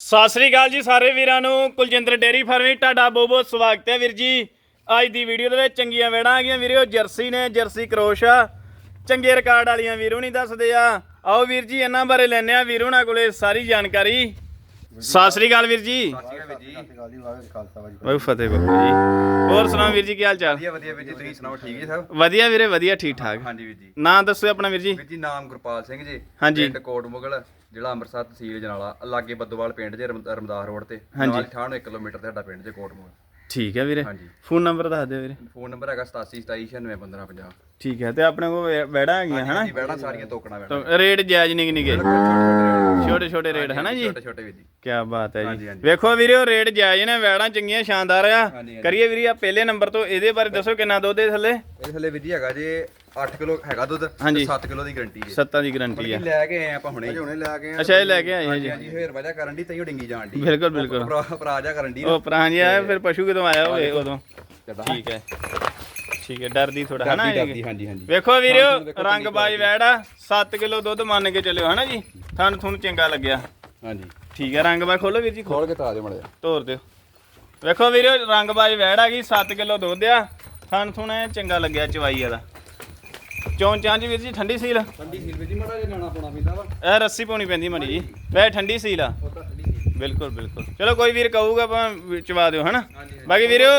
ਸਤਿ ਸ੍ਰੀ ਅਕਾਲ ਜੀ ਸਾਰੇ ਵੀਰਾਂ ਨੂੰ, ਕੁਲਜਿੰਦਰ ਡੇਰੀ ਫਾਰਮਿੰਗ ਤੁਹਾਡਾ ਬਹੁਤ ਬਹੁਤ ਸਵਾਗਤ ਹੈ ਵੀਰ ਜੀ। ਅੱਜ ਦੀ ਵੀਡੀਓ ਦੇ ਵਿੱਚ ਚੰਗੀਆਂ ਵੇੜਾਂ ਆ ਗਈਆਂ ਵੀਰੋ ਜਰਸੀ ਨੇ, ਜਰਸੀ ਕਰੋਸ਼ ਆ। ਚੰਗੇ ਰਿਕਾਰਡ ਵਾਲੀਆਂ ਵੀਰੋ ਨਹੀਂ ਦੱਸਦੇ ਆ। ਆਓ ਵੀਰ ਜੀ, ਇਹਨਾਂ ਬਾਰੇ ਲੈਣੇ ਆ ਵੀਰੋ ਨਾਲ ਕੋਲੇ ਸਾਰੀ ਜਾਣਕਾਰੀ। ਸਤਿ ਸ੍ਰੀ ਅਕਾਲ ਵੀਰ ਜੀ। ਵਾਹਿ ਫਤਿਹ। ਬਾਬੂ ਜੀ। ਹੋਰ ਸੁਣਾਓ ਵੀਰ ਜੀ ਕੀ ਹਾਲ ਚਾਲ? ਵਧੀਆ ਵਧੀਆ ਵੀਰ ਜੀ ਤੁਸੀਂ ਸੁਣਾਓ ਠੀਕ ਜੀ ਸਭ? ਵਧੀਆ ਵੀਰੇ ਵਧੀਆ ਠੀਕ ਠਾਕ। ਹਾਂਜੀ ਵੀਰ ਜੀ। ਨਾਂ ਦੱਸੋ ਆਪਣਾ ਵੀਰ ਜੀ। ਵੀਰ ਜੀ ਨਾਮ ਗੁਰਪਾਲ ਸਿੰਘ ਜੀ। ਹਾਂਜੀ। ਪਿੰਡ ਕੋਟ ਮੁਗਲ ਜ਼ਿਲ੍ਹਾ ਅੰਮ੍ਰਿਤਸਰ ਤਹਿਸੀਲ ਜਨਾਲਾ ਲਾਗੇ ਬੱਦੋਵਾਲ ਪਿੰਡ ਜੇ ਰਮ- ਰਮਦਾਸ ਰੋਡ ਤੇ। ਹਾਂਜੀ। ਨਾਲ 98 ਕਿਲੋਮੀਟਰ ਤੇ ਸਾਡਾ ਪਿੰਡ ਜੇ ਕੋਟ ਮੁਗਲ ਠੀਕ ਹੈ ਵੀਰੇ। ਹਾਂਜੀ। ਫੋਨ ਨੰਬਰ ਦੱਸ ਦਿਓ ਵੀਰੇ। ਫੋਨ ਨੰਬਰ ਹੈਗਾ 8727961550 ਠੀਕ ਹੈ ਤੇ ਆਪਣੇ ਕੋਲ ਵੇ- ਵੈੜਾਂ ਹੈਗੀਆਂ ਹਨਾ? ਹਾਂਜੀ ਬੈਠਾ ਸਾਰੀਆਂ ਤੋਕਣਾ ਬੈਠਾ ਤਾਂ ਰੇਟ ਜਾਇਜ਼ ਨਿਕ ਨਿਕੇ। ਛੋਟੇ ਛੋਟੇ ਰੇਟ ਹਨਾ ਜੀ? ਛੋਟੇ ਛੋਟੇ ਵੀਰ ਜੀ। ਕੀ ਬਾਤ ਹੈ ਜੀ। ਵੇਖੋ ਵੀਰਿਓ ਰੇਟ ਜਾਇਜ਼ ਨੇ ਵੈੜਾਂ ਚੰਗੀਆਂ ਸ਼ਾਨਦਾਰ ਆ। ਕਰੀਏ ਵੀਰੇ ਆ ਪਹਿਲੇ ਨੰਬਰ ਤੋਂ ਇਹਦੇ ਬਾਰੇ ਦੱਸੋ ਕਿੰਨਾ ਦੁੱਧ ਥੱਲੇ? ਇਹ ਥੱਲੇ ਵੀਰ ਜੀ ਹੈਗਾ ਜੇ 8 ਕਿਲੋ ਹੈਗਾ ਦੁੱਧ ਹਾਂਜੀ। 7 ਕਿਲੋ ਦੀ ਗਾਰੰਟੀ ਹੈ। ਸੱਤਾਂ ਦੀ ਗਾਰੰਟੀ ਆ। ਲੈ ਕੇ ਆਏ ਆਪਾਂ ਹੁਣੇ। ਹੁਣੇ ਲੈ ਕੇ ਅੱਛਾ ਇਹ ਲੈ ਕੇ ਆਏ ਹਾਂ ਜੀ। ਹਾਂਜੀ ਫੇਰ ਵਜ੍ਹਾ ਕਰਨ ਦੀ ਤਈਓ ਡਿੰਗੀ ਜਾਣ ਦੀ ਬਿਲਕੁਲ ਬਿਲਕੁਲ। ਭਰਾ ਜਾ ਕਰਨ ਦੀ ਉਹ ਪਰਾਂ ਜੀ ਆਇਆ ਫਿਰ ਪਸ਼ੂ ਕਿਦੋਂ ਆਇਆ ਹੋਵੇ ਉਦੋਂ? ਠੀਕ ਹੈ। ਠੀਕ ਹੈ ਡਰਦੀ ਥੋੜਾ ਹਨਾ ਇਹ? ਡਰਦੀ ਹਾਂਜੀ ਹਾਂਜੀ। ਵੇਖੋ ਵੀਰਿਓ ਰੰਗ ਬਾਜ ਵੈੜਾ 7 ਕਿਲੋ ਦੁੱਧ ਮੰਨ ਕੇ ਚੱਲਿਓ ਹਨਾ ਜੀ? ਥਣ ਥੁਣ ਚੰਗਾ ਲੱਗਿਆ। ਹਾਂਜੀ। ਠੀਕ ਹੈ ਰੰਗ ਬਾਜ ਖੋਲੋ ਵੀਰ ਜੀ ਖੋਲ ਕੇ ਤਾਂ ਜਾ ਮੜਿਆ ਤੋਰ ਦਿਓ। ਵੇਖੋ ਵੀਰੋ ਰੰਗ ਬਾਜ ਵੈੜ ਆ ਗਈ 7 ਕਿਲੋ ਦੁੱਧ ਆ। ਥਣ ਥੁਣ ਐਂ ਚੰਗਾ ਲੱਗਿਆ ਚਵਾਈ ਵਾਲਾ। ਚੌਂ ਚਾਂਚ ਵੀਰ ਜੀ ਠੰਡੀ ਸੀਲ। ਠੰਡੀ ਸੀਲ ਵਿੱਚ ਮੜਾ ਜਿਹਾ ਜਾਣਾ ਪਾਉਣਾ ਪੈਂਦਾ ਵਾ। ਇਹ ਰੱਸੀ ਪਾਉਣੀ ਪੈਂਦੀ ਮੜੀ ਜੀ। ਵੈ ਠੰਡੀ ਸੀਲ ਆ। ਬਿਲਕੁਲ ਬਿਲਕੁਲ। ਚਲੋ ਕੋਈ ਵੀਰ ਕਹੂਗਾ ਆਪਾਂ ਚਵਾ ਦਿਓ ਹਨਾ? ਬਾਕੀ ਵੀਰੋ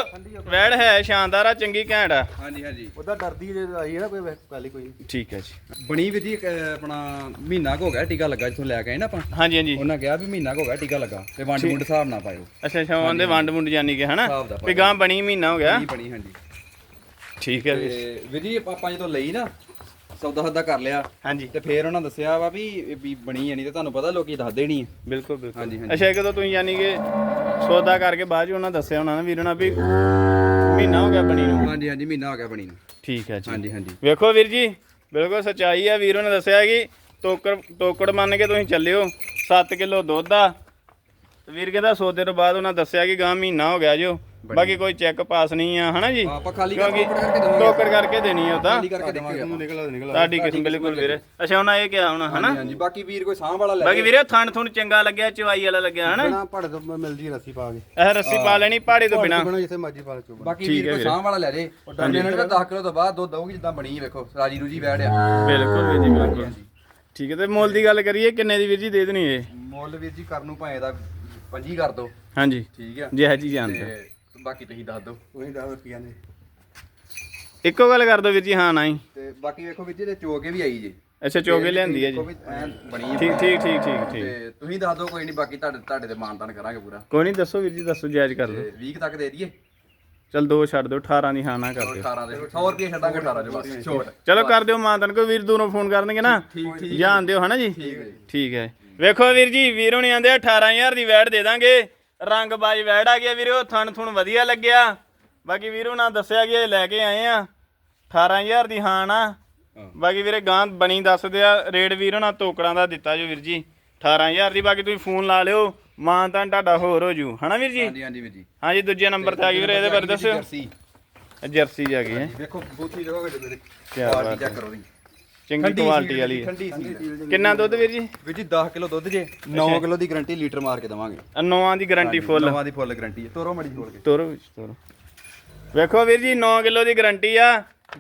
ਵੈੜ ਹੈ ਸ਼ਾਨਦਾਰ ਆ ਚੰਗੀ ਘੈਂਟ ਆ। ਹਾਂਜੀ ਹਾਂਜੀ। ਉਹਦਾ ਡਰਦੀ ਜੇ ਆਈ ਹੈ ਨਾ ਕੋਈ ਗੱਲ ਹੀ ਕੋਈ ਠੀਕ ਹੈ ਜੀ। ਬਣੀ ਵੀ ਜੀ ਆਪਣਾ ਮਹੀਨਾ ਕੁ ਹੋ ਗਿਆ ਟੀਕਾ ਲੱਗਾ ਜਿੱਥੋਂ ਲੈ ਕੇ ਆਏ ਨਾ ਆਪਾਂ। ਹਾਂਜੀ ਹਾਂਜੀ। ਉਹਨਾਂ ਕਿਹਾ ਵੀ ਮਹੀਨਾ ਕੁ ਹੋ ਗਿਆ ਟੀਕਾ ਲੱਗਾ। ਤੇ ਵੰਡ ਮੁੰਡ ਹਿਸਾਬ ਨਾ ਪਾਇਓ। ਅੱਛਾ ਅੱਛਾ ਉਹਦੇ ਵੰਡ ਮੁੰਡ ਜਾਨੀ ਕਿ ਹਨਾ? ਵੀ ਗਾਂ ਬਣੀ ਮਹੀਨਾ ਹੋ ਗਿਆ। ਬਣੀ ਹਾਂਜੀ। ਠੀਕ ਹੈ ਵੀਰ ਜੀ ਆਪਾਂ ਜਦੋਂ ਲਈ ਨਾ ਸੌਦਾ ਸੌਦਾ ਕਰ ਲਿਆ। ਹਾਂਜੀ। ਤੇ ਫੇਰ ਉਹਨਾਂ ਦੱਸਿਆ ਵਾ ਵੀ ਇਹ ਵੀ ਬਣੀ ਹੈ ਨਹੀਂ ਤੇ ਤੁਹਾਨੂੰ ਪਤਾ ਲੋਕੀ ਦੱਸਦੇ ਨਹੀਂ ਬਿਲਕੁਲ ਬਿਲਕੁਲ। ਹਾਂਜੀ, ਹਾਂਜੀ। ਅੱਛਾ ਕਦੋਂ ਤੁਸੀਂ ਯਾਨੀ ਕਿ ਸੌਦਾ ਕਰਕੇ ਬਾਅਦ ਚ ਉਹਨਾਂ ਦੱਸਿਆ ਉਹਨਾਂ ਨੇ ਵੀਰ ਉਹਨਾਂ ਵੀ ਮਹੀਨਾ ਹੋ ਗਿਆ ਬਣੀ ਨੂੰ। ਹਾਂਜੀ ਹਾਂਜੀ ਮਹੀਨਾ ਹੋ ਗਿਆ ਬਣੀ ਨੂੰ। ਠੀਕ ਹੈ ਜੀ। ਹਾਂਜੀ ਹਾਂਜੀ। ਵੇਖੋ ਵੀਰ ਜੀ ਬਿਲਕੁਲ ਸਚਾਈ ਆ ਵੀਰੋ ਨੇ ਦੱਸਿਆ ਕਿ ਟੋਕਰ ਟੋਕੜ ਮੰਨ ਕੇ ਤੁਸੀਂ ਚੱਲਿਓ 7 ਕਿਲੋ ਦੁੱਧ ਆ। ਤੇ ਵੀਰ ਕਹਿੰਦਾ ਸੌਦੇ ਤੋਂ ਬਾਅਦ ਉਹਨਾਂ ਦੱਸਿਆ ਕਿ ਗਾਂ ਮਹੀਨਾ ਹੋ ਗਿਆ ਜੋ। ਬਾਕੀ ਕੋਈ ਚੈੱਕ ਪਾਸ ਨਹੀਂ ਆ ਹਨਾ ਜੀ? ਆਪਾਂ ਖਾਲੀ ਕਿਉਂਕਿ ਕਰਕੇ ਦੇਣੀ ਆ ਉਹ ਤਾਂ। ਖਾਲੀ ਕਰਕੇ ਦੇਵਾਂਗੇ ਆਪਾਂ। ਨਿਕਲ ਨਿਕਲ। ਤੁਹਾਡੀ ਕਿਸਮ ਬਿਲਕੁਲ ਵੀਰੇ। ਅੱਛਾ ਉਹਨਾਂ ਇਹ ਕਿਹਾ ਹੁਣ ਹਨਾ? ਹਾਂਜੀ ਬਾਕੀ ਵੀਰ ਕੋਈ ਸਾਂਭ ਵਾਲਾ ਲੈ ਬਾਕੀ ਵੀਰੇ ਥਣ ਥੁਣ ਚੰਗਾ ਲੱਗਿਆ ਚਵਾਈ ਵਾਲਾ ਲੱਗਿਆ ਹਨਾ? ਬਿਨਾ ਪੜ ਤੋਂ ਮਿਲਦੀ ਰੱਸੀ ਪਾ ਕੇ। ਇਹ ਰੱਸੀ ਪਾ ਲੈਣੀ ਪਹਾੜੇ ਤੋਂ ਬਿਨਾ। ਬਿਨਾ ਜਿੱਥੇ ਮਰਜ਼ੀ ਪਾ ਚੋ ਬਾਕੀ ਵੀਰ ਹੈ ਕੋਈ। ਸਾਂਭ ਵਾਲਾ ਲੈ ਜੇ। ਉਹਨਾਂ ਨੇ 10 ਕਿਲੋ ਤੋਂ ਬਾਅਦ ਦੁੱਧ ਦਊਗੀ ਜਿੱਦਾਂ ਬਣੀ ਹੈ ਵੇਖੋ ਰਾਜੀ ਰੂਜੀ ਬੈਠ ਆ। ਬਿਲਕੁਲ ਵੀਰ ਜੀ ਬਿਲਕੁਲ। ਠੀਕ ਹੈ ਤੇ ਮੁੱਲ ਦੀ ਗੱਲ ਕਰੀਏ ਕਿੰਨੇ ਦੀ ਵੀਰ ਜੀ ਦੇ ਦੇਣੀ ਇਹ? ਮੁੱਲ ਵੀਰ ਜੀ ਕਰਨ ਨੂੰ ਭਾਵੇਂ ਦਾ ਪੰਜੀ ਕਰ ਦੋ। ਹਾਂਜੀ। ਠੀਕ ਆ। ਜੇ ਹੈ ਜੀ ਜਾਣਦੇ ਤੇ ਬਾਕੀ ਤੁਸੀਂ ਦੱਸ ਦਿਓ। ਤੁਸੀਂ 10 ਰੁਪਈਆ ਨੇ ਇੱਕੋ ਗੱਲ ਕਰ ਦੋ ਵੀਰ ਜੀ ਹਾਂ ਨਾ ਹੀ ਤੇ ਬਾਕੀ ਵੇਖੋ ਵੀਰ ਜੀ ਤੇ ਚੋਕੇ ਵੀ ਆਈ ਜੇ। ਅੱਛਾ ਚੋਗੇ ਲਿਆਂਦੀ ਹੈ ਜੀ। ਦੇਖੋ ਵੀ ਐਨ ਬਣੀ ਹੈ ਠੀਕ ਠੀਕ ਠੀਕ ਠੀਕ ਠੀਕ। ਤੇ ਤੁਸੀਂ ਦੱਸ ਦਿਓ ਕੋਈ ਨਹੀਂ ਬਾਕੀ ਤੁਹਾਡੇ ਤੁਹਾਡੇ ਤੇ ਮਾਨਤਾਨ ਕਰਾਂਗੇ ਪੂਰਾ। ਕੋਈ ਨਹੀਂ ਦੱਸੋ ਵੀਰ ਜੀ ਦੱਸੋ ਜਾਇਜ਼ ਕਰ ਦਿਓ। ਤੇ 20 ਤੱਕ ਦੇ ਦਈਏ। ਚਲ ਦੋ ਛੱਡ ਦਿਓ 18 ਦੀ ਹਾਂ ਨਾ ਕਰ ਦਿਓ। 18 ਦੇ। 100 ਰੁਪਏ ਛੱਡਾਂਗੇ 18 ਦੇ ਬਸ ਛੋਟ। ਚਲੋ ਕਰ ਦਿਓ ਮਾਨਤਨ ਕੋਈ ਵੀਰ ਦੂਰੋਂ ਫੋਨ ਕਰਨਗੇ ਨਾ। ਜਾਣ ਦਿਓ ਹਨਾ ਜੀ? ਠੀਕ ਹੈ ਵੇਖੋ ਵੀਰ ਜੀ ਵੀਰ ਹੁਣੀ ਆਂਦੇ 18000 ਦੀ ਵੈੜ ਦੇ ਦਾਂਗੇ। ਰੰਗ ਬਾਜ ਵੈੜ ਆ ਗਿਆ ਵੀਰੋ ਥਣ ਥੁਣ ਵਧੀਆ ਲੱਗਿਆ। ਬਾਕੀ ਵੀਰੋ ਨਾਲ ਦੱਸਿਆ ਕਿ ਇਹ ਲੈ ਕੇ ਆਏ ਆ। 18000 ਦੀ ਹਾਂ। ਨਾ ਬਾਕੀ ਵੀਰੇ ਗਾਂ ਬਣੀ ਦੱਸਦੇ ਆ ਰੇਡ ਵੀਰੋ ਨਾਲ ਤੋਕੜਾਂ ਦਾ ਦਿੱਤਾ ਜੋ ਵੀਰ ਜੀ। 18000 ਦੀ ਬਾਕੀ ਤੁਸੀਂ ਫੋਨ ਲਾ ਲਿਓ ਮਾਨ ਤਾਂ ਤੁਹਾਡਾ ਹੋਰ ਹੋ ਜੂ। ਹਨਾ ਵੀਰ ਜੀ? ਹਾਂਜੀ ਹਾਂਜੀ ਵੀਰ ਜੀ। ਹਾਂਜੀ ਦੂਜੇ ਨੰਬਰ ਤੇ ਆ ਗਈ ਵੀਰੇ ਇਹਦੇ ਬਾਰੇ ਦੱਸਿਓ। ਜਰਸੀ। ਜਰਸੀ ਜਾ ਗਈ ਹੈ। ਵੇਖੋ ਬੂਥੀ ਜਗ੍ਹਾ ਕਿ ਮੇਰੇ। ਕੁਆਲਿਟੀ ਬਾਤ ਚੈੱਕ ਕਰੋ ਜੀ ਚੰਗੀ ਕੁਆਲਿਟੀ ਵਾਲੀ ਹੈ। ਠੰਡੀ ਸੀ ਕਿੰਨਾ ਦੁੱਧ ਵੀਰ ਜੀ? ਵੀਰ ਜੀ 10 ਕਿਲੋ ਦੁੱਧ ਜੇ। 9 ਕਿਲੋ ਦੀ ਗਾਰੰਟੀ ਲੀਟਰ ਮਾਰ ਕੇ ਦਵਾਂਗੇ। ਆਹ ਨੌਆਂ ਦੀ ਗਾਰੰਟੀ ਫੁੱਲ ਨਵਾਂ ਦੀ ਫੁੱਲ ਗਾਰੰਟੀ ਹੈ। ਤੋਰੋ ਮੜੀ ਖੋਲ ਕੇ। ਤੋਰੋ ਵਿੱਚ ਤੋਰੋ। ਵੇਖੋ ਵੀਰ ਜੀ 9 ਕਿਲੋ ਦੀ ਗਾਰੰਟੀ ਆ।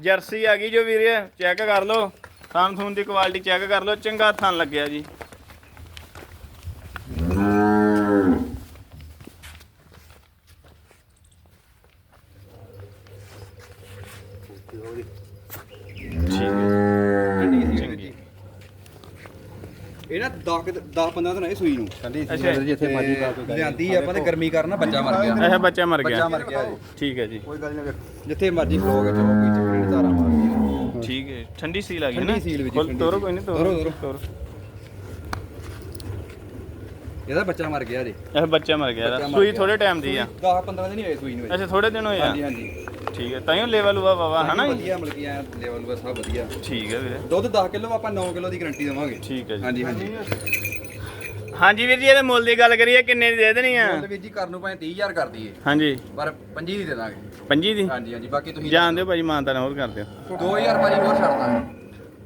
ਜਰਸੀ ਆ ਗਈ ਜੋ ਵੀਰ ਚੈੱਕ ਕਰ ਲਓ। ਥਣ ਥੂਨ ਦੀ ਕੁਆਲਿਟੀ ਚੈੱਕ ਕਰ ਲਓ। ਚੰਗਾ ਥਣ ਲੱਗਿਆ ਜੀ ਠੀਕ ਹੈ ਠੰਡੀ ਸੀ ਵੀਰ ਜੀ ਇਹ ਨਾ 10 10 15 ਦਿਨ ਇਹ ਸੂਈ ਨੂੰ। ਠੰਡੀ ਅੱਛਾ ਜਿੱਥੇ ਮਰਜ਼ੀ ਪਾ ਕੇ ਲਿਆਂਦੀ ਆਪਾਂ ਤੇ ਗਰਮੀ ਕਰਨਾ ਬੱਚਾ ਮਰ ਗਿਆ। ਇਹ ਬੱਚਾ ਮਰ ਬੱਚਾ ਗਿਆ ਮਰ ਗਿਆ ਜੀ। ਠੀਕ ਹੈ ਜੀ। ਕੋਈ ਗੱਲ ਨਹੀਂ ਵੇਖ। ਜਿੱਥੇ ਮਰਜ਼ੀ ਖਲੋਗੇ ਚਲੋ ਕੋਈ ਚੱਕਰ ਨਹੀਂ ਧਾਰਾ ਮਾਰਦੀ ਠੀਕ ਹੈ ਠੰਡੀ ਸੀਲ ਆ ਗਈ ਨਾ ਠੰਡੀ ਸੀਲ ਵਿੱਚ, ਤੋਰੋ। ਕੋਈ ਨਹੀਂ ਤੋਰੋ। ਤੋਰੋ। ਇਹਦਾ ਬੱਚਾ ਮਰ ਗਿਆ ਜੀ। ਇਹ ਬੱਚਾ ਮਰ ਗਿਆ ਇਹਦਾ। ਬੱਚਾ ਮਰ ਸੂਈ ਗਿਆ। ਥੋੜੇ ਟਾਈਮ ਦੀ ਆ। 10 15 ਦਿਨ ਹੀ ਹੋਏ ਸੂਈ ਨੂੰ ਅੱਛਾ ਥੋੜੇ ਦਿਨ ਹੋਏ ਆ? ਹਾਂਜੀ ਹਾਂਜੀ। ਠੀਕ ਹੈ ਤਾਈਓ ਲੈਵਲ ਹੁਆ ਵਾਵਾ ਹਨਾ ਜੀ? ਵਧੀਆ ਮਿਲ ਗਿਆ ਲੈਵਲ ਵਾ ਸਭ ਵਧੀਆ। ਠੀਕ ਹੈ ਵੀਰੇ। ਦੁੱਧ 10 ਕਿਲੋ ਆਪਾਂ 9 ਕਿਲੋ ਦੀ ਗਾਰੰਟੀ ਦੇਵਾਂਗੇ। ਠੀਕ ਹੈ ਜੀ। ਹਾਂਜੀ ਹਾਂਜੀ। ਹਾਂਜੀ ਵੀਰ ਜੀ ਇਹਦੇ ਮੁੱਲ ਦੀ ਗੱਲ ਕਰੀਏ ਕਿੰਨੇ ਦੀ ਦੇ ਦੇਣੀ ਆ? ਮੁੱਲ ਵੀਰ ਜੀ ਕਰਨ ਨੂੰ ਭਾਵੇਂ 30000 ਕਰ ਦਈਏ। ਹਾਂਜੀ। ਪਰ 25 ਦੀ ਦੇ ਦਾਂਗੇ। ਪੰਜੀ ਦੀ? ਹਾਂਜੀ ਹਾਂਜੀ ਬਾਕੀ ਤੁਸੀਂ ਜਾਣ ਦਿਓ ਭਾਜੀ ਮਾਨਤਾ ਨਾਲ ਹੋਰ ਕਰ ਦਿਓ। 2000 ਭਾਜੀ ਹੋਰ ਛੱਡ ਦਾਂਗੇ।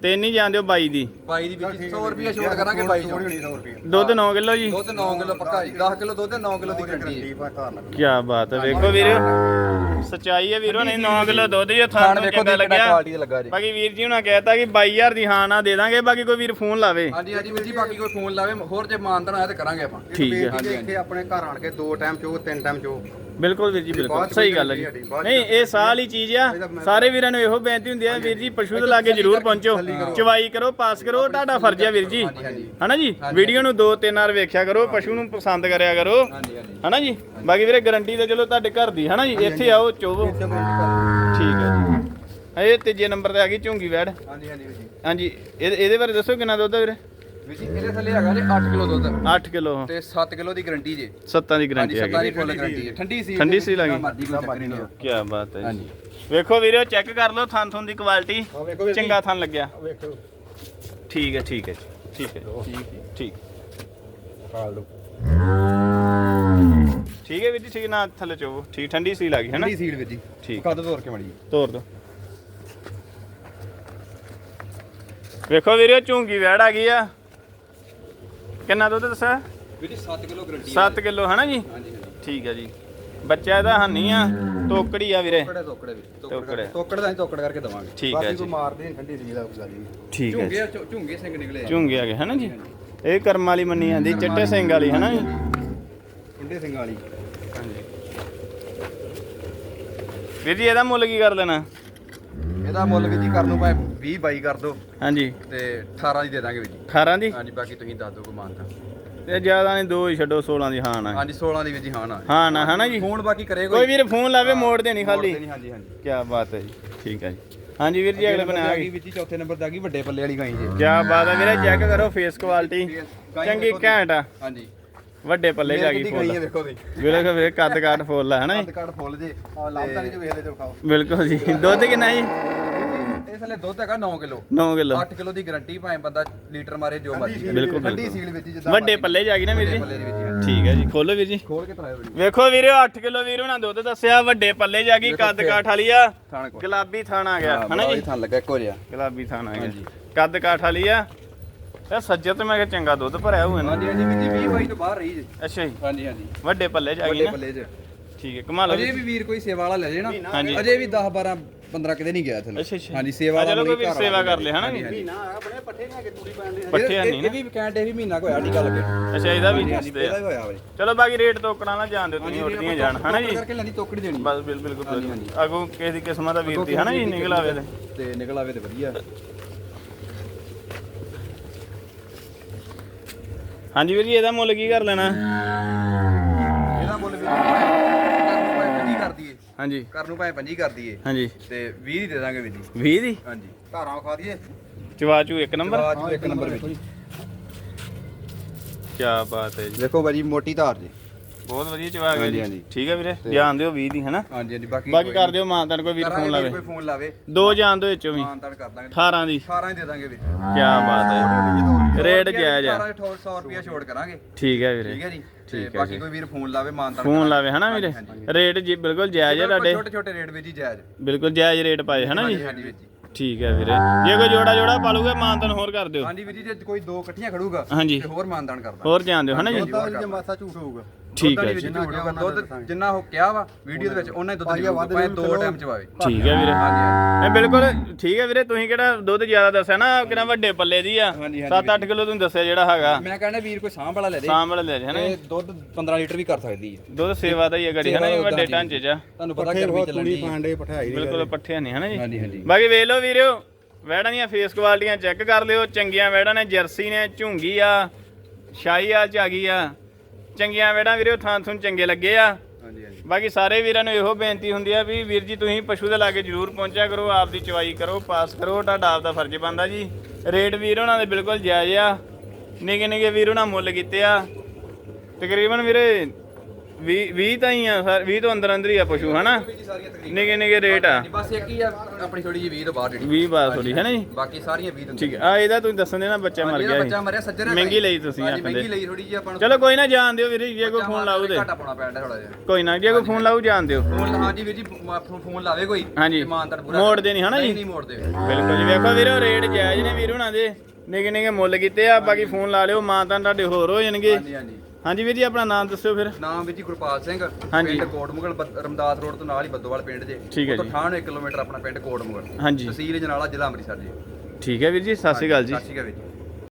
ਤਿੰਨ ਹੀ ਜਾਂਦੇ ਹੋ 22 ਦੀ। ਬਾਈ ਦੀ ਵਿੱਚ 100 ਰੁਪਏ ਛੋੜ ਕਰਾਂਗੇ ਬਾਈ ਚੋਂ। ਹੋਣੀ 100 ਰੁਪਏ ਦੁੱਧ 9 ਕਿਲੋ ਜੀ। ਦੁੱਧ 9 ਕਿਲੋ ਪੱਕਾ ਜੀ 10 ਕਿਲੋ ਦੁੱਧ 9 ਕਿਲੋ ਦੀ ਗਰੰਟੀ ਹੈ। ਕੀ ਬਾਤ ਹੈ ਵੇਖੋ ਵੀਰੋ। ਸਚਾਈ ਹੈ ਵੀਰੋ ਨੇ 9 ਕਿਲੋ ਦੁੱਧ ਜੋ ਖਾਣ ਨੂੰ ਕਿੰਨਾ ਲੱਗਿਆ। ਕੁਆਲਿਟੀ ਦਾ ਲੱਗਾ ਜੀ। ਬਾਕੀ ਵੀਰ ਜੀ ਹੁਣਾਂ ਕਹਿਤਾ ਕਿ 22000 ਦੀ ਹਾਂ ਨਾ ਦੇ ਦਾਂਗੇ ਬਾਕੀ ਕੋਈ ਵੀਰ ਫੋਨ ਲਾਵੇ। ਹਾਂਜੀ ਹਾਂਜੀ ਵੀਰ ਜੀ ਬਾਕੀ ਕੋਈ ਫੋਨ ਲਾਵੇ ਹੋਰ ਜੇ ਮਾਨਤਨ ਆਇਆ ਤੇ ਕਰਾਂਗੇ ਆਪਾਂ। ਠੀਕ ਹੈ। ਹਾਂਜੀ ਇੱਥੇ ਆਪਣੇ ਘਰ ਆਣ ਕੇ ਦੋ ਟਾਈਮ ਚੋ ਤਿੰਨ ਟਾਈਮ ਚੋ ਬਿਲਕੁਲ ਵੀਰ ਜੀ ਬਿਲਕੁਲ। ਸਹੀ ਗੱਲ ਹੈ ਜੀ। ਨਹੀਂ ਇਹ ਸਾਲ ਹੀ ਚੀਜ਼ ਆ। ਸਾਰੇ ਵੀਰਾਂ ਨੂੰ ਇਹੋ ਬੇਨਤੀ ਹੁੰਦੀ ਆ ਵੀਰ ਜੀ ਪਸ਼ੂ ਦੇ ਲਾਗੇ ਜਰੂਰ ਪਹੁੰਚੋ। ਚਵਾਈ ਕਰੋ। ਪਾਸ ਕਰੋ ਤੁਹਾਡਾ ਫਰਜ਼ ਹੈ ਵੀਰ ਜੀ। ਹਨਾ ਜੀ? ਵੀਡੀਓ ਨੂੰ ਦੋ ਤਿੰਨ ਵਾਰ ਵੇਖਿਆ ਕਰੋ ਪਸ਼ੂ ਨੂੰ ਪਸੰਦ ਕਰਿਆ ਕਰੋ। ਹਨਾ ਜੀ? ਬਾਕੀ ਵੀਰੇ ਗਾਰੰਟੀ ਤੇ ਚਲੋ ਤੁਹਾਡੇ ਘਰ ਦੀ। ਹਨਾ ਜੀ? ਇੱਥੇ ਆਓ ਚੋਵੋ। ਠੀਕ ਹੈ ਜੀ। ਇਹ ਤੀਜੇ ਨੰਬਰ ਤੇ ਆ ਗਈ ਝੁੰਗੀ ਵੈੜ। ਹਾਂਜੀ ਹਾਂਜੀ ਵੀਰ ਜੀ। ਹਾਂਜੀ ਇਹਦੇ ਇਹਦੇ ਬਾਰੇ ਦੱਸੋ ਕਿੰਨਾ ਦੁੱਧ ਆ ਵੀਰੇ? ਵੀਰ ਜੀ ਇਹਦੇ ਥੱਲੇ ਹੈਗਾ ਜੀ 8 ਕਿਲੋ ਦੁੱਧ। 8 ਕਿਲੋ। ਤੇ 7 ਕਿਲੋ ਦੀ ਗਰੰਟੀ ਜੇ। ਸੱਤਾਂ ਦੀ ਹਾਂਜੀ ਗਾਰੰਟੀ ਆ ਸੱਤਾਂ ਗਈ ਦੀ ਫੁੱਲ ਗਰੰਟੀ ਹੈ ਠੰਡੀ ਸੀ ਠੰਡੀ ਸੀ ਲੱਗੀ। ਮਰਜ਼ੀ ਕੋਈ ਚੱਕਰ ਨਹੀਂ ਕੀ ਬਾਤ ਹੈ ਜੀ। ਹਾਂਜੀ। ਵੇਖੋ ਵੀਰੇ ਚੈੱਕ ਕਰ ਲਓ ਥਣ ਥਣ ਦੀ ਕੁਆਲਿਟੀ ਆ ਵੇਖੋ ਵੀਰ ਜੀ। ਚੰਗਾ ਥਣ ਲੱਗਿਆ। ਵੇਖੋ। ਠੀਕ ਹੈ ਠੀਕ ਹੈ ਜੀ, ਠੀਕ ਹੈ ਠੀਕ ਠੀਕ। ਖਾਲ ਲੋ ਠੀਕ ਹੈ ਵੀਰ ਜੀ ਠੀਕ ਹੈ, ਨਾ ਥੱਲੇ ਚੋਵੋ। ਠੀਕ ਠੰਡੀ ਸੀ ਲੱਗੀ ਹੈ ਨਾ? ਠੰਡੀ ਸੀਲ ਵੀਰ ਜੀ। ਠੀਕ। ਕੱਦ ਤੋਰ ਕੇ ਮੜੀ ਤੋਰ ਦੋ। ਵੇਖੋ ਵੀਰੇ ਝੂੰਗੀ ਵੈੜ ਆ ਗਈ ਆ। ਕਿੰਨਾ ਦੁੱਧ ਦੱਸਿਆ? ਵੀਰ ਜੀ 7 ਕਿਲੋ ਗਰੰਟੀ 7 ਕਿਲੋ ਹੈ ਨਾ ਜੀ? ਹਾਂਜੀ ਹਾਂਜੀ। ਠੀਕ ਹੈ ਜੀ। ਬੱਚਾ ਇਹਦਾ ਹਾਨੀ ਆ ਤੋਕੜੀ ਆ ਵੀਰੇ। ਵੀ। ਦਾ ਅਸੀਂ ਤੋਕੜ ਕਰਕੇ ਦਵਾਂਗੇ। ਠੀਕ ਹੈ ਜੀ। ਕੋਈ ਮਾਰਦੇ ਨਹੀਂ ਠੰਡੀ ਸੀ ਦਾ ਗੱਲ ਨਹੀਂ। ਠੀਕ ਹੈ ਝੁੰਗੇ ਝੁੰਗੇ ਸਿੰਘ ਨਿਕਲੇ ਆ। ਝੂੰਗੇ ਆ ਗਏ ਹੈ ਨਾ ਜੀ ਇਹ ਕਰਮ ਵਾਲੀ ਮੰਨੀ ਜਾਂਦੀ ਚਿੱਟੇ ਸਿੰਘ ਵਾਲੀ ਹੈ ਨਾ ਜੀ ਠੰਡੇ ਸਿੰਘ ਵਾਲੀ। ਵੀਰ ਜੀ ਇਹਦਾ ਮੁੱਲ ਕੀ ਕਰ ਲੈਣਾ? ਇਹਦਾ ਮੁੱਲ ਵੀਰ ਜੀ ਕਰ ਨੂੰ ਭਾਵੇਂ 20 22 ਕਰ ਦੋ ਹਾਂਜੀ। ਤੇ 18 ਦੀ ਦੇ ਦਾਂਗੇ ਵੀਰ ਜੀ। 18 ਦੀ? ਹਾਂਜੀ ਬਾਕੀ ਤੁਸੀਂ ਦੱਸ ਦਿਓ ਕੋ ਮਾਨਤਾ ਤੇ ਜ਼ਿਆਦਾ ਨਹੀਂ ਦੋ ਹੀ ਛੱਡੋ 16 ਦੀ ਹਾਂ ਨਾ ਹਾਂਜੀ 16 ਦੀ ਵੀਰ ਜੀ ਹਾਂ ਨਾ ਹਾਂ ਨਾ ਹੈ ਨਾ ਜੀ? ਫੋਨ ਬਾਕੀ ਕਰੇ ਕੋਈ ਵੀਰ ਫੋਨ ਲਾਵੇ ਮੋੜ ਦੇ ਨਹੀਂ ਮੋੜ ਖਾਲੀ। ਹਾਂਜੀ ਹਾਂਜੀ। ਕੀ ਬਾਤ ਹੈ ਜੀ। ਠੀਕ ਹੈ ਜੀ। ਹਾਂਜੀ ਵੀਰ ਜੀ ਅਗਲੇ ਬਣਾ ਆ ਗਈ। ਜੀ ਚੌਥੇ ਨੰਬਰ ਤੇ ਆ ਗਈ ਵੱਡੇ ਪੱਲੇ ਵਾਲੀ ਗਾਈ ਜੀ। ਕੀ ਬਾਤ ਹੈ ਵੀਰੇ ਚੈੱਕ ਕਰੋ ਫੇਸ ਕੁਆਲਿਟੀ ਚੰਗੀ। ਘੈਂਟ ਆ। ਹਾਂਜੀ। ਵੱਡੇ ਪੱਲੇ ਜਾ ਗਈ ਗਈ ਫੁੱਲ ਵੇਖੋ ਤੁਸੀਂ। ਵੀਰੇ ਕੋ ਕੱਦ ਕਾਠ ਫੁੱਲ ਹੈ ਨਾ ਕੱਦ ਜੀ? ਕੱਦ ਫੁੱਲ ਜੇ। ਨਹੀਂ ਜੋ ਵੇਖ ਲੈ ਜੋ ਖਾਓ ਬਿਲਕੁਲ ਜੀ। ਦੁੱਧ ਕਿੰਨਾ ਜੀ? ਇਸ ਥੱਲੇ ਦੁੱਧ ਹੈਗਾ 9 ਕਿਲੋ। 9 ਕਿਲੋ। 8 ਕਿਲੋ ਦੀ ਗਾਰੰਟੀ ਭਾਵੇਂ ਬੰਦਾ ਲੀਟਰ ਮਾਰੇ ਜੋ ਮਰਜ਼ੀ ਬਿਲਕੁਲ, ਠੰਡੀ। ਸੀਲ ਵਿੱਚ ਜਿੱਦਾਂ ਵੱਡੇ ਪੱਲੇ ਜਾ ਗਈ ਨਾ ਵੀਰ ਜੀ। ਠੀਕ ਹੈ ਜੀ ਖੋਲੋ ਵੀਰ ਜੀ। ਖੋਲ ਕੇ ਤਰਾਇਓ ਵੇਖੋ ਵੀਰੇ 8 ਕਿਲੋ ਵੀਰ ਉਹਨਾਂ ਦੁੱਧ ਦੱਸਿਆ ਵੱਡੇ ਪੱਲੇ ਜਾ ਗਈ ਕੱਦ ਕਾਠ ਵਾਲੀ ਆ। ਕੋ ਗੁਲਾਬੀ ਥਾਣ ਆ ਗਿਆ ਹਨਾ ਜੀ? ਥਾਣ ਲੱਗਾ ਇੱਕੋ ਜਿਹਾ। ਗੁਲਾਬੀ ਥਾਣ ਆ ਗਿਆ। ਕੱਦ ਕਾਠ ਵਾਲੀ ਆ। ਇਹ ਸੱਜੇ ਤੇ ਮੈਂ ਕਿਹਾ ਚੰਗਾ ਦੁੱਧ ਭਰਿਆ ਹੋਇਆ ਨਾ ਹਾਂਜੀ ਹਾਂਜੀ ਵੀਰ ਜੀ 20 ਬਾਈ ਤੋਂ ਬਾਹਰ ਰਹੀ ਜੀ। ਅੱਛਾ ਜੀ। ਹਾਂਜੀ ਹਾਂਜੀ। ਵੱਡੇ ਪੱਲੇ ਜਾ ਗਈ ਵੱਡੇ ਨਾ। ਪੱਲੇ 'ਚ। ਠੀਕ ਹੈ ਕਮਾ ਲਓ ਅਜੇ ਵੀ ਵੀਰ ਕੋਈ ਸੇਵਾ ਵਾਲਾ ਲੈ ਜੇ ਨਾ। ਅਜੇ ਵੀ 10 12 15 ਕਿਤੇ ਨਹੀਂ ਗਿਆ ਥੱਲੇ ਅੱਛਾ ਹਾਂਜੀ ਸੇਵਾ ਆ ਚਲੋ ਵਾਲਾ ਕੋਈ ਸੇਵਾ ਕਰ ਲੈ ਹਨਾ ਜੀ ਮਹੀਨਾ ਆ ਬੜੇ ਪੱਠੇ ਨੇ ਕਿ ਤੂੜੀ ਪੈਣ ਦੇ। ਪੱਠੇ ਨਹੀਂ ਇਹ ਵੀ ਕਹਿੰਦੇ ਵੀ ਮਹੀਨਾ ਕੋ ਹੋਇਆ ਟੀਕਾ ਲੱਗੇ ਅੱਛਾ ਇਹਦਾ ਵੀ ਦੱਸਦੇ ਇਹਦਾ ਆ ਹੀ ਹੋਇਆ ਵਾ। ਜੀ ਚਲੋ ਬਾਕੀ ਰੇਟ ਤੋਕਣਾ ਨਾ ਜਾਣ ਦਿਓ ਤੁਸੀਂ ਉੱਡਦੀਆਂ ਜਾਣ ਹਨਾ ਜੀ? ਕਰਕੇ ਲੈਣੀ ਤੋਕੜੀ ਦੇਣੀ। ਬਸ ਬਿਲ- ਬਿਲਕੁਲ। ਅਗੋਂ ਕਿਸੇ ਦੀ ਕਿਸਮਤ ਦਾ ਵੀਰ ਦੀ ਹਨਾ ਜੀ ਨਿਕਲ ਆਵੇ ਤੇ। ਤੇ ਨਿਕਲ ਆਵੇ ਤੇ ਵਧੀਆ। ਹਾਂਜੀ ਵੀਰ ਜੀ ਇਹਦਾ ਮੁੱਲ ਕੀ ਕਰ ਲੈਣਾ ਇਹਦਾ ਮੁੱਲ ਵੀ ਕਰ ਨੂੰ ਭਾਵੇਂ 25 ਕਰ ਦਈਏ ਹਾਂਜੀ। ਕਰ ਨੂੰ ਭਾਵੇਂ 25 ਕਰ ਦਈਏ। ਹਾਂਜੀ। ਤੇ 20 ਦੀ ਦੇ ਦਾਂਗੇ ਵੀਰ ਜੀ। 20 ਦੀ? ਹਾਂਜੀ। ਧਾਰਾਂ ਖਾ ਦਈਏ। ਚਵਾਚੂ ਇੱਕ ਨੰਬਰ? ਆਵਾਜ਼ ਇੱਕ ਨੰਬਰ ਵਿੱਚ ਕੀ ਬਾਤ ਹੈ ਜੀ। ਦੇਖੋ ਬਾਜੀ ਮੋਟੀ ਧਾਰ ਜੀ। ਬਹੁਤ ਵਧੀਆ ਚਵਾ ਗਿਆ ਜੀ। ਠੀਕ ਹੈ ਵੀਰੇ? ਜਾਣ ਦਿਓ 20 ਦੀ ਹਨਾ ਹਾਂਜੀ ਹਾਂਜੀ ਬਾਕੀ ਬਾਕੀ ਕਰ ਦਿਓ ਮਾਂ ਕੋਈ ਵੀਰ ਫੋਨ ਲਾਵੇ। ਕੋਈ ਫੋਨ ਲਾਵੇ। ਦੋ ਜਾਣ ਦਿਓ ਵਿੱਚੋਂ ਵੀ। ਮਾਨਤਾਨ ਕਰ ਦਾਂਗੇ। 18 ਦੀ। 18 ਹੀ ਦੇ ਦਾਂਗੇ ਵੀਰ। ਕੀ ਬਾਤ ਹੈ ਰੇਟ ਜਾਇਜ਼ ਆ 100 ਰੁਪਿਆ ਛੋੜ ਕਰਾਂਗੇ। ਠੀਕ ਹੈ ਵੀਰੇ। ਠੀਕ ਹੈ ਜੀ। ਤੇ ਠੀਕ ਹੈ ਬਾਕੀ। ਕੋਈ ਵੀਰ ਫੋਨ ਲਾਵੇ ਮਾਨਤਾਨ ਫੋਨ ਲਾਵੇ ਹਨਾ ਵੀਰੇ? ਰੇਟ ਜੀ ਬਿਲਕੁਲ ਜਾਇਜ਼ ਹੈ ਤੁਹਾਡੇ। ਛੋਟੇ ਛੋਟੇ ਰੇਟ ਵਿੱਚ ਹੀ ਜਾਇਜ਼। ਬਿਲਕੁਲ ਜਾਇਜ਼ ਰੇਟ ਪਾਏ ਹਨਾ ਜੀ। ਠੀਕ ਹੈ ਵੀਰੇ। ਜੇ ਕੋਈ ਜੋੜਾ ਜੋੜਾ ਪਾਲੂਗਾ ਮਾਨਤਨ ਹੋਰ ਕਰ ਦਿਓ। ਹਾਂਜੀ ਵੀਰ ਜੀ ਜੇ ਕੋਈ ਦੋ ਇਕੱਠੀਆਂ ਖੜੂਗਾ ਤੇ ਹੋਰ ਮਾਨਦਾਨ ਕਰਦਾ ਹੋਰ ਜਾਣ ਦਿਓ ਹਨਾ ਜੇ? ਮਾਸਾ ਝੂਠ ਹੋਊਗਾ। ਠੀਕ ਹੈ ਜੀ। ਵਾਲੀ ਦੁੱਧ ਜਿੰਨਾ ਉਹ ਕਿਹਾ ਵਾ ਵੀਡੀਓ ਦੇ ਵਿੱਚ ਉਹਨਾਂ ਹੀ ਦੁੱਧ ਜ਼ਰੂਰ ਦੋ ਚਲੋ। ਟਾਈਮ ਚਵਾਵੇ ਠੀਕ ਹੈ ਵੀਰੇ। ਇਹ ਬਿਲਕੁਲ ਠੀਕ ਹੈ ਵੀਰੇ ਤੁਸੀਂ ਕਿਹੜਾ ਦੁੱਧ ਜ਼ਿਆਦਾ ਦੱਸਿਆ ਨਾ ਕਿਹੜਾ ਵੱਡੇ ਪੱਲੇ ਦੀ ਆ। ਹਾਂਜੀ, ਹਾਂਜੀ 7-8 ਕਿਲੋ ਤੁਸੀਂ ਦੱਸਿਆ ਜਿਹੜਾ ਹੈਗਾ। ਮੈਂ ਕਹਿੰਦਾ ਵੀਰ ਕੋਈ ਸਾਂਭ ਵਾਲਾ ਲੈ ਦੇ। ਸਾਂਭ ਲੈ ਜੇ ਹਨਾ? ਇਹ ਦੁੱਧ 15 ਲੀਟਰ ਵੀ ਕਰ ਸਕਦੀ ਹੈ ਦੁੱਧ ਸੇਵਾ ਦਾ ਹੀ ਹੈ ਗੜੀ ਹਨਾ? ਵੱਡੇ ਢਾਂਚੇ 'ਚ। ਤੁਹਾਨੂੰ ਪਤਾ ਪੱਠੇ ਗਰਮੀ ਬਹੁਤ ਚੱਲਣ ਦੀ ਪਾਂਡੇ ਪਠਾਈ ਦੀ ਬਿਲਕੁਲ ਪੱਠਿਆਂ ਨਹੀਂ ਹਨਾ ਜੀ? ਹਾਂਜੀ ਹਾਂਜੀ। ਬਾਕੀ ਵੇਖ ਲਓ ਵੀਰਿਓ ਵੈੜਾਂ ਦੀਆਂ ਫੇਸ ਕੁਆਲਟੀਆਂ ਚੈੱਕ ਕਰ ਲਿਓ ਚੰਗੀਆਂ ਵੈੜਾਂ ਨੇ ਜਰਸੀ ਨੇ ਝੁੰਗੀ ਆ ਸ਼ਾਹੀ ਆ ਚ ਆ ਗਈ ਆ। ਚੰਗੀਆਂ ਵੈੜਾਂ ਵੀਰਿਓ ਥਾਂ ਥੁੰ ਚੰਗੇ ਲੱਗੇ ਆ। ਹਾਂਜੀ ਹਾਂਜੀ। ਬਾਕੀ ਸਾਰੇ ਵੀਰਾਂ ਨੂੰ ਇਹੋ ਬੇਨਤੀ ਹੁੰਦੀ ਆ ਵੀ ਵੀਰ ਜੀ ਤੁਸੀਂ ਪਸ਼ੂ ਦੇ ਲਾਗੇ ਜਰੂਰ ਪਹੁੰਚਿਆ ਕਰੋ ਆਪ ਦੀ ਚਵਾਈ ਕਰੋ ਪਾਸ ਕਰੋ ਤੁਹਾਡਾ ਆਪ ਦਾ ਫਰਜ਼ ਬਣਦਾ ਜੀ। ਰੇਟ ਵੀਰ ਉਹਨਾਂ ਦੇ ਬਿਲਕੁਲ ਜਾਇਜ਼ ਆ। ਨਿੱਕੇ ਨਿੱਕੇ ਵੀਰ ਉਹਨਾਂ ਮੁੱਲ ਕੀਤੇ ਆ। ਤਕਰੀਬਨ ਵੀਰੇ 20 20 ਤਾਂ ਹੀ ਆ ਸਰ 20 ਤੋਂ ਅੰਦਰ ਅੰਦਰ ਹੀ ਆ ਪਸ਼ੂ ਹਨਾ? ਨਿਗੇ ਨਿਗੇ ਰੇਟ ਆ। ਬਸ ਇੱਕ ਹੀ ਆ ਆਪਣੀ ਥੋੜੀ ਜਿਹੀ 20 ਤੋਂ ਬਾਹਰ ਜਿਹੜੀ। 20 ਬਾਤ ਥੋੜੀ ਹੈ ਨਾ ਜੀ? ਬਾਕੀ ਸਾਰੀਆਂ 20 ਤੋਂ ਠੀਕ ਆ। ਇਹਦਾ ਤੁਸੀਂ ਦੱਸਣ ਦੇ ਨਾ ਬੱਚਾ ਮਰ ਗਿਆ ਬੱਚਾ ਮਰਿਆ ਸੱਜਣ ਮਹਿੰਗੀ ਲਈ ਤੁਸੀਂ ਆਖਦੇ ਮਹਿੰਗੀ ਲਈ ਥੋੜੀ ਜਿਹੀ ਆਪਾਂ ਚਲੋ ਕੋਈ ਨਾ ਜਾਣ ਦਿਓ ਵੀਰੇ ਜੇ ਕੋਈ ਫੋਨ ਲਾਊ ਤੇ ਘਾਟਾ ਪਾਉਣਾ ਪੈਂਦਾ ਥੋੜਾ ਜਿਹਾ। ਕੋਈ ਨਾ ਜੇ ਕੋਈ ਫੋਨ ਲਾਊ ਜਾਣ ਦਿਓ। ਫੋਨ ਹਾਂਜੀ ਵੀਰ ਜੀ ਫੋਨ ਲਾਵੇ ਕੋਈ। ਹਾਂਜੀ। ਇਮਾਨਦਾਰ ਪੂਰਾ ਮੋੜਦੇ ਨੀ ਹਨਾ ਜੀ? ਨਹੀਂ ਨਹੀਂ ਮੋੜਦੇ। ਬਿਲਕੁਲ ਜੀ ਵੇਖੋ ਵੀਰੋ ਰੇਟ ਜਾਇਜ਼ ਨੇ ਵੀਰ ਹੁਣਾਂ ਦੇ। ਨਿਗੇ ਨਿਗੇ ਮੁੱਲ ਕੀਤੇ ਆ ਬਾਕੀ ਫੋਨ ਲਾ ਲਿਓ ਮਾਂ ਤਾਂ ਤੁਹਾਡੇ ਹੋਰ ਹੋ ਜਾਣਗੇ। ਹਾਂਜੀ ਹਾਂਜੀ। ਹਾਂਜੀ ਵੀਰ ਜੀ ਆਪਣਾ ਨਾਮ ਦੱਸਿਓ ਫਿਰ। ਨਾਮ ਵੀਰ ਜੀ ਗੁਰਪਾਲ ਸਿੰਘ ਹਾਂਜੀ। ਪਿੰਡ ਕੋਟਮੁਗਲ ਰਮਦਾਸ ਰੋਡ ਤੋਂ ਨਾਲ ਹੀ ਬੱਦੋਵਾਲ ਪਿੰਡ ਜੇ। ਠੀਕ ਹੈ ਜੀ। 98 ਕਿਲੋਮੀਟਰ ਆਪਣਾ ਪਿੰਡ ਕੋਟਮੁਗਲ। ਹਾਂਜੀ। ਤਹਿਸੀਲ ਜਨਾਲਾ ਜ਼ਿਲ੍ਹਾ ਅੰਮ੍ਰਿਤਸਰ ਜੀ। ਠੀਕ ਹੈ ਵੀਰ ਜੀ ਸਤਿ ਸ਼੍ਰੀ ਅਕਾਲ ਜੀ। ਸਤਿ ਸ਼੍ਰੀ ਅਕਾਲ ਵੀਰ ਜੀ।